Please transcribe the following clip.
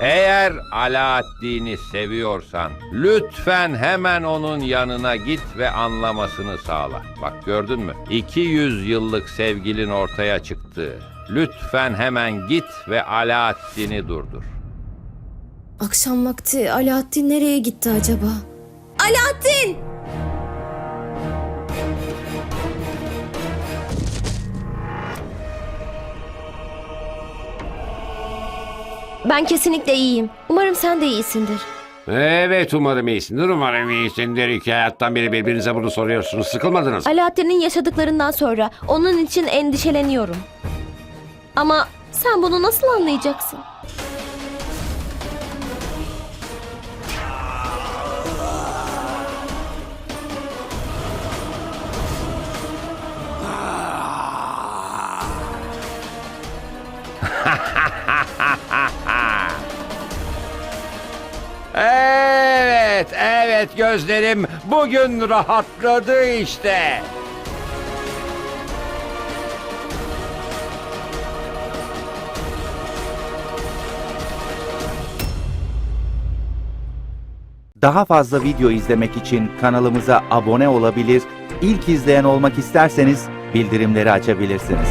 Eğer Alaaddin'i seviyorsan lütfen hemen onun yanına git ve anlamasını sağla. Bak gördün mü? 200 yıllık sevgilin ortaya çıktı. Lütfen hemen git ve Alaaddin'i durdur. Akşam vakti Alaaddin nereye gitti acaba? Alaaddin! Ben kesinlikle iyiyim. Umarım sen de iyisindir. Evet umarım iyisindir. Umarım iyisindir. İki hayattan beri birbirinize bunu soruyorsunuz. Sıkılmadınız mı? Alaaddin'in yaşadıklarından sonra onun için endişeleniyorum. Ama sen bunu nasıl anlayacaksın? Evet, evet gözlerim bugün rahatladı işte. Daha fazla video izlemek için kanalımıza abone olabilir, ilk izleyen olmak isterseniz bildirimleri açabilirsiniz.